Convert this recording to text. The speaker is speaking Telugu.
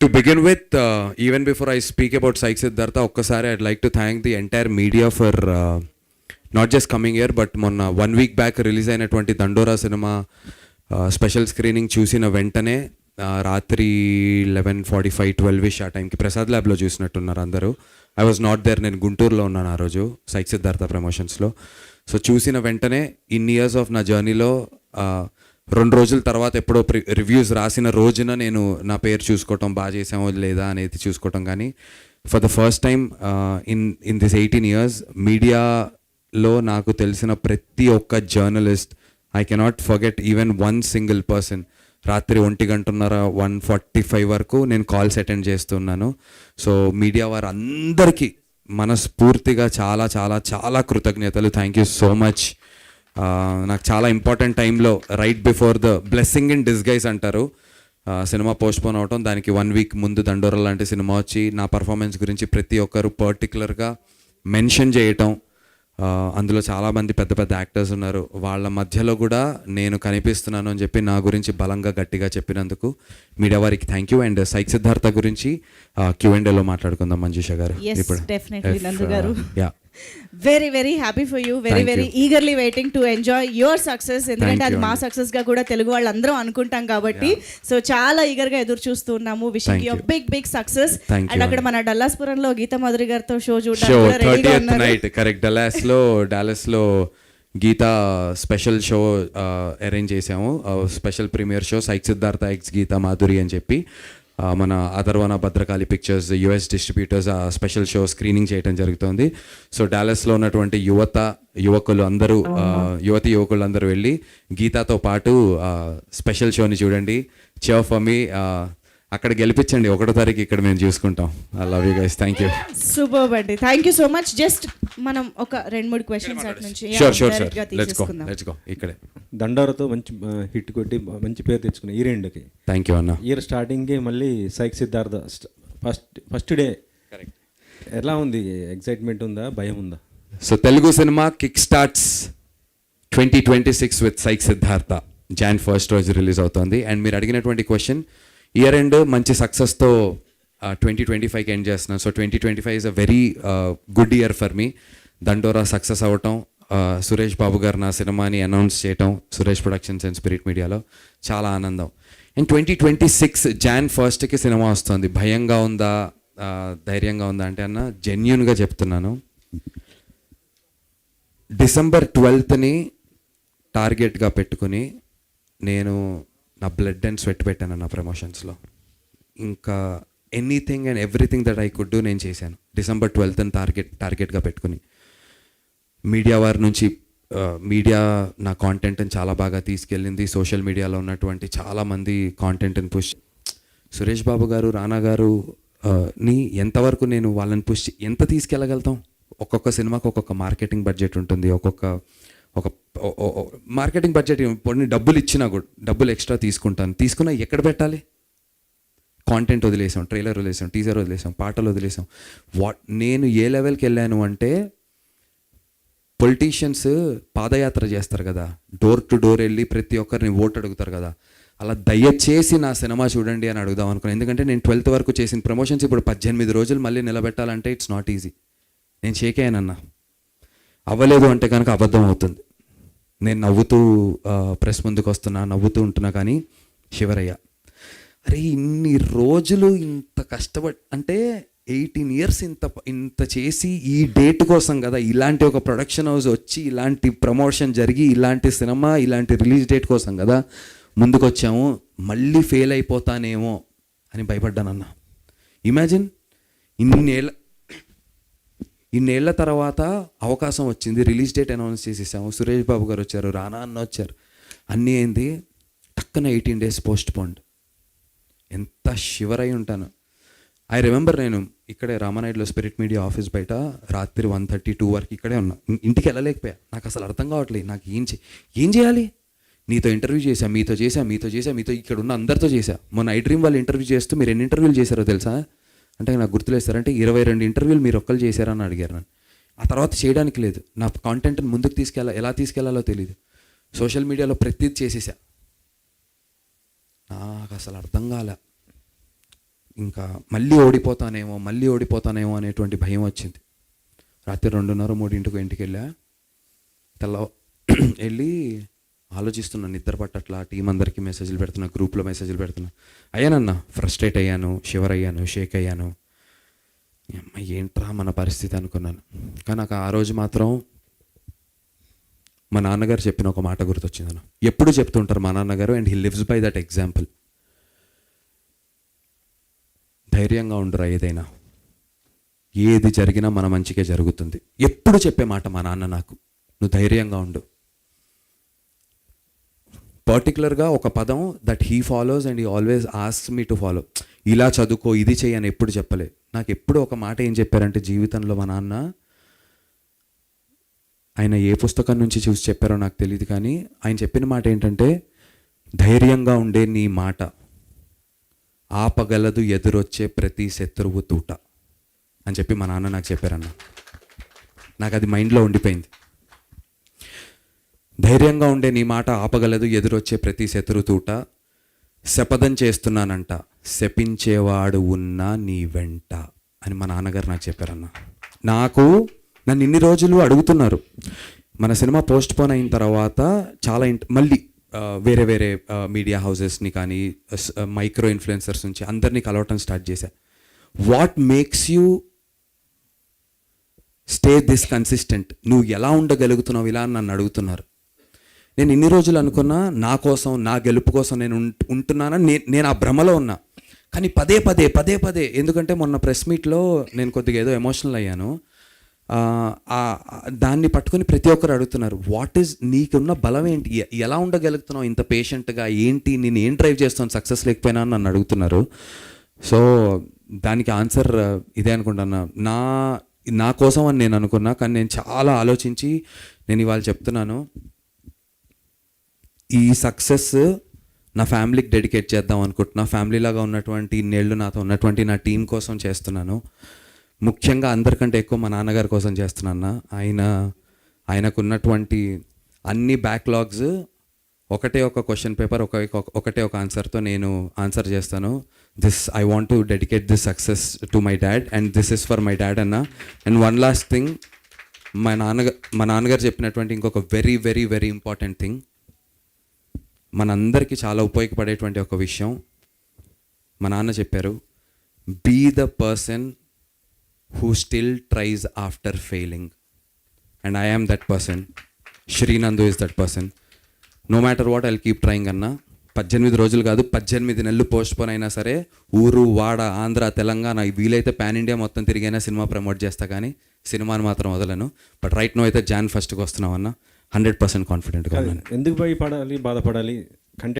To begin with even before I speak about psych Siddhartha ఒక్కసారి I'd like to thank the entire media for not just coming here but మొన్న వన్ వీక్ బ్యాక్ రిలీజ్ అయినటువంటి దండోరా సినిమా స్పెషల్ స్క్రీనింగ్ చూసిన వెంటనే uh, రాత్రి లెవెన్ ఫార్టీ ఫైవ్ ట్వెల్వ్ ఇష్ ఆ టైంకి ప్రసాద్ ల్యాబ్లో చూసినట్టున్నారు అందరూ. ఐ వాజ్ నాట్ దేర్ నేను గుంటూరులో ఉన్నాను ఆ రోజు సైక్ సిద్ధార్థ ప్రమోషన్స్లో సో చూసిన వెంటనే ఇన్ ఇయర్స్ ఆఫ్ నా జర్నీలో రెండు రోజుల తర్వాత ఎప్పుడో రివ్యూస్ రాసిన రోజున నేను నా పేరు చూసుకోవటం బాగా చేసామో లేదా అనేది చూసుకోవటం కానీ for the first time in in this eighteen years మీడియాలో నాకు తెలిసిన ప్రతి ఒక్క journalist I cannot forget even one single person రాత్రి ఒంటి గంటన్నర వన్ ఫార్టీ ఫైవ్ వరకు నేను కాల్స్ అటెండ్ చేస్తున్నాను. సో మీడియా వారు అందరికీ మనస్ఫూర్తిగా చాలా చాలా చాలా కృతజ్ఞతలు. థ్యాంక్ యూ సో మచ్ నాకు చాలా ఇంపార్టెంట్ టైంలో right before the blessing in disguise అంటారు. సినిమా పోస్ట్పోన్ అవటం దానికి వన్ వీక్ ముందు దండోర లాంటి సినిమా వచ్చి నా పర్ఫార్మెన్స్ గురించి ప్రతి ఒక్కరు పర్టికులర్గా మెన్షన్ చేయటం. అందులో చాలామంది పెద్ద పెద్ద యాక్టర్స్ ఉన్నారు. వాళ్ళ మధ్యలో కూడా నేను కనిపిస్తున్నాను అని చెప్పి నా గురించి బలంగా గట్టిగా చెప్పినందుకు మీడియా వారికి thank you and psych Siddhartha గురించి క్యూ అండ్ మాట్లాడుకుందాం మంజుష గారు. Yes, very very happy for you very very you. Eagerly waiting to enjoy your success ఎందుకంటే అది మా. సక్సెస్గా కూడా తెలుగు వాళ్ళందరం అనుకుంటాం కాబట్టి సో చాలా ఈగర్గా ఎదురు చూస్తున్నాము. Wishing Thank you you. Big big success and అక్కడ. మన డల్లాస్పురంలో గీతా మధురి గారితో షో నైట్ కరెక్ట్ డలాస్లో డాలస్లో గీతా స్పెషల్ షో అరేంజ్ చేసాము special premiere show psych Siddhartha x Geetha Madhuri అని చెప్పి. మన Atharvana Bhadrakali pictures US distributors ఆ స్పెషల్ షో స్క్రీనింగ్ చేయడం జరుగుతుంది. సో డాలస్లో ఉన్నటువంటి యువత యువకులు అందరూ యువతి యువకులు అందరూ వెళ్ళి గీతాతో పాటు స్పెషల్ షోని చూడండి. చియర్ ఫర్ మీ అక్కడ గెలిపించండి. ఒకటో తారీఖు ఇక్కడ మేము చూసుకుంటాం. I love you guys thank you super అండి thank you so much just మనం ఒక రెండు మూడు క్వశ్చన్స్ అటు నుంచి sure sure let's go let's go ఇక్కడే. దండారతో మంచి హిట్ కొట్టి మంచి పేరు తెచ్చుకున్న ఈ రెండుకి. థ్యాంక్ యూ అన్న. ఇయర్ స్టార్టింగ్కి మళ్ళీ సైక్ సిద్ధార్థ స్ట్- ఫస్ట్ ఫస్ట్ డే ఎలా ఉంది? ఎగ్జైట్మెంట్ ఉందా? భయం ఉందా? So Telugu cinema kick starts twenty twenty six with psych Siddhartha. Jan first రోజు రిలీజ్ అవుతుంది. అండ్ మీరు అడిగినటువంటి క్వశ్చన్ ఇయర్ ఎండ్ మంచి సక్సెస్తో ట్వంటీ ట్వంటీ ఫైవ్కి ఎండ్ చేస్తున్నాను. So twenty twenty five is a very good year for me Dandora success అవ్వటం సురేష్ బాబు గారు నా సినిమాని అనౌన్స్ చేయటం సురేష్ ప్రొడక్షన్స్ అండ్ స్పిరిట్ మీడియాలో చాలా ఆనందం. And twenty twenty six Jan ఫస్ట్కి సినిమా వస్తుంది. భయంగా ఉందా? ధైర్యంగా ఉందా? అంటే అన్న జెన్యున్గా చెప్తున్నాను. డిసెంబర్ ట్వెల్త్ని టార్గెట్గా పెట్టుకుని నేను నా బ్లడ్ అండ్ స్వెట్ పెట్టాను నా ప్రమోషన్స్లో ఇంకా anything and everything that I could do నేను చేశాను. డిసెంబర్ ట్వెల్త్ని టార్గెట్ టార్గెట్గా పెట్టుకుని. మీడియా వారి నుంచి మీడియా నా కాంటెంట్ని చాలా బాగా తీసుకెళ్ళింది. సోషల్ మీడియాలో ఉన్నటువంటి చాలామంది కాంటెంట్ని పుష్ సురేష్ బాబు గారు రానా గారు ని ఎంతవరకు నేను వాళ్ళని పుష్ ఎంత తీసుకెళ్ళగలుగుతాం? ఒక్కొక్క సినిమాకి ఒక్కొక్క మార్కెటింగ్ బడ్జెట్ ఉంటుంది. ఒక్కొక్క ఒక మార్కెటింగ్ బడ్జెట్ కొన్ని డబ్బులు ఇచ్చినా కూడా డబ్బులు ఎక్స్ట్రా తీసుకుంటాను. తీసుకున్నా ఎక్కడ పెట్టాలి? కాంటెంట్ వదిలేసాం ట్రైలర్ వదిలేసాం టీజర్ వదిలేసాం పాటలు వదిలేసాం. వాట్ నేను ఏ లెవెల్కి వెళ్ళాను అంటే పొలిటీషియన్స్ పాదయాత్ర చేస్తారు కదా. డోర్ టు డోర్ వెళ్ళి ప్రతి ఒక్కరిని ఓటు అడుగుతారు కదా. అలా దయచేసి నా సినిమా చూడండి అని అడుగుదాం అనుకున్నాను ఎందుకంటే నేను ట్వెల్త్ వరకు చేసిన ప్రమోషన్స్ ఇప్పుడు పద్దెనిమిది రోజులు మళ్ళీ నిలబెట్టాలంటే ఇట్స్ నాట్ ఈజీ నేను షేక్ అయ్యానన్నా. అవ్వలేదు అంటే కనుక అబద్ధం అవుతుంది. నేను నవ్వుతూ ప్రెస్ ముందుకు వస్తున్నా నవ్వుతూ ఉంటున్నా కానీ శివరయ్య. అరే ఇన్ని రోజులు ఇంత కష్టపడి అంటే ఎయిటీన్ ఇయర్స్ ఇంత ఇంత చేసి ఈ డేట్ కోసం కదా ఇలాంటి ఒక ప్రొడక్షన్ హౌస్ వచ్చి ఇలాంటి ప్రమోషన్ జరిగి ఇలాంటి సినిమా ఇలాంటి రిలీజ్ డేట్ కోసం కదా ముందుకొచ్చాము మళ్ళీ ఫెయిల్ అయిపోతానేమో అని భయపడ్డానన్న. ఇమాజిన్ ఇన్నేళ్ళ ఇన్నేళ్ళ తర్వాత అవకాశం వచ్చింది రిలీజ్ డేట్ అనౌన్స్ చేసేసాము సురేష్ బాబు గారు వచ్చారు రానా అన్న వచ్చారు. అన్నీ అయింది టక్కున ఎయిటీన్ డేస్ పోస్ట్ పోండ్ ఎంత షివరై ఉంటాను. ఐ రిమెంబర్ నేను ఇక్కడే రామానాయుడులో స్పిరిట్ మీడియా ఆఫీస్ బయట రాత్రి వన్ థర్టీ టూ వరకు ఇక్కడే ఉన్నా. ఇంటికి వెళ్ళలేకపోయా. నాకు అసలు అర్థం కావట్లేదు. నాకు ఏం చే ఏం చేయాలి? నీతో ఇంటర్వ్యూ చేశా మీతో చేశా మీతో చేశా మీతో ఇక్కడ ఉన్న అందరితో చేశా. మొన్న ఐ డ్రీమ్ వాళ్ళు ఇంటర్వ్యూ చేస్తూ మీరు ఎన్ని ఇంటర్వ్యూలు చేశారో తెలుసా? అంటే నాకు గుర్తులేస్తారంటే ఇరవై రెండు ఇంటర్వ్యూలు మీరు ఒక్కరు చేశారని అడిగారు నన్ను. ఆ తర్వాత చేయడానికి లేదు. నా కాంటెంట్ని ముందుకు తీసుకెళ్ళా ఎలా తీసుకెళ్ళాలో తెలియదు సోషల్ మీడియాలో ప్రతిదీ చేసేసా నాకు అసలు అర్థం కాలే. ఇంకా మళ్ళీ ఓడిపోతానేమో మళ్ళీ ఓడిపోతానేమో అనేటువంటి భయం వచ్చింది. రాత్రి రెండున్నర మూడింటికి ఇంటికి వెళ్ళా తెల్ల వెళ్ళి ఆలోచిస్తున్నాను నిద్ర పట్టట్లా టీం అందరికీ మెసేజ్లు పెడుతున్నా గ్రూప్లో మెసేజ్లు పెడుతున్నా. అయ్యానన్న ఫ్రస్ట్రేట్ అయ్యాను షివర్ అయ్యాను షేక్ అయ్యాను. అమ్మ ఏంట్రా మన పరిస్థితి అనుకున్నాను. కానీ నాకు ఆ రోజు మాత్రం మా నాన్నగారు చెప్పిన ఒక మాట గుర్తొచ్చింది అన్న ఎప్పుడు చెప్తుంటారు మా నాన్నగారు? And he lives by that example ధైర్యంగా ఉండురా ఏదైనా. ఏది జరిగినా మన మంచికే జరుగుతుంది. ఎప్పుడు చెప్పే మాట మా నాన్న నాకు? నువ్వు ధైర్యంగా ఉండు. పర్టికులర్గా ఒక పదం that he follows and he always ask me to follow ఇలా చదువుకో ఇది చేయని ఎప్పుడు చెప్పలే. నాకు ఎప్పుడు ఒక మాట ఏం చెప్పారంటే జీవితంలో మా నాన్న ఆయన ఏ పుస్తకం నుంచి చూసి చెప్పారో నాకు తెలియదు కానీ ఆయన చెప్పిన మాట ఏంటంటే ధైర్యంగా ఉండే నీ మాట ఆపగలదు ఎదురొచ్చే ప్రతి శత్రువు తూట అని చెప్పి మా నాన్న నాకు చెప్పారన్న. నాకు అది మైండ్లో ఉండిపోయింది. ధైర్యంగా ఉండే నీ మాట ఆపగలదు ఎదురొచ్చే ప్రతి శత్రు తూట శపథం చేస్తున్నానంట శపించేవాడు ఉన్నా నీ వెంట అని మా నాన్నగారు నాకు చెప్పారన్న. నాకు నన్ను ఇన్ని రోజులు అడుగుతున్నారు. మన సినిమా పోస్ట్ పోన్ అయిన తర్వాత చాలా ఇంట్ మళ్ళీ వేరే వేరే మీడియా హౌసెస్ని కానీ మైక్రో ఇన్ఫ్లుయెన్సర్స్ నుంచి అందరినీ కలవటం స్టార్ట్ చేశా. What makes you stay this consistent నువ్వు ఎలా ఉండగలుగుతున్నావు ఇలా అని నన్ను అడుగుతున్నారు. నేను ఇన్ని రోజులు అనుకున్నా నా కోసం నా గెలుపు కోసం నేను ఉంటున్నానని నేను ఆ భ్రమలో ఉన్నా. కానీ పదే పదే పదే పదే ఎందుకంటే మొన్న ప్రెస్ మీట్లో నేను కొద్దిగా ఏదో ఎమోషనల్ అయ్యాను. దాన్ని పట్టుకొని ప్రతి ఒక్కరు అడుగుతున్నారు వాట్ ఈజ్ నీకున్న బలం ఏంటి? ఎలా ఉండగలుగుతున్నావు ఇంత పేషెంట్గా ఏంటి? నేను ఏం డ్రైవ్ చేస్తాను? సక్సెస్ లేకపోయినా? అని నన్ను అడుగుతున్నారు. సో దానికి ఆన్సర్ ఇదే అనుకుంటున్నా నా నా కోసం అని నేను అనుకున్నా కానీ నేను చాలా ఆలోచించి నేను ఇవాళ చెప్తున్నాను. ఈ సక్సెస్ నా ఫ్యామిలీకి డెడికేట్ చేద్దాం అనుకుంటున్నా. ఫ్యామిలీ లాగా ఉన్నటువంటి ఇన్నేళ్ళు నాతో ఉన్నటువంటి నా టీం కోసం చేస్తున్నాను. ముఖ్యంగా అందరికంటే ఎక్కువ మా నాన్నగారి కోసం చేస్తున్నాన్న ఆయన ఆయనకు ఉన్నటువంటి అన్ని బ్యాక్లాగ్స్ ఒకటే ఒక క్వశ్చన్ పేపర్ ఒక ఒక- ఒకటే ఒక ఆన్సర్తో నేను ఆన్సర్ చేస్తాను. This I want to dedicate this success to my dad and this is for my dad అన్న. అండ్ వన్ లాస్ట్ థింగ్ మా నాన్నగారు మా నాన్నగారు చెప్పినటువంటి ఇంకొక very very very important thing మనందరికీ చాలా ఉపయోగపడేటువంటి ఒక విషయం. మా నాన్న చెప్పారు be the person who still tries after failing and I am that person Sreenandu is that person no matter what I keep trying అన్న పద్దెనిమిది రోజులు కాదు పద్దెనిమిది నెలలు పోస్ట్ పోన్ అయినా సరే ఊరు వాడ ఆంధ్ర తెలంగాణ వీలైతే పాన్ ఇండియా మొత్తం తిరిగైనా సినిమా ప్రమోట్ చేస్తా కానీ సినిమాని మాత్రం వదలను. బట్ రైట్ నో అయితే జాన్ ఫస్ట్కి వస్తున్నాం అన్న హండ్రెడ్ పర్సెంట్ కాన్ఫిడెంట్గా ఉన్నాను. ఎందుకు భయపడాలి బాధపడాలి?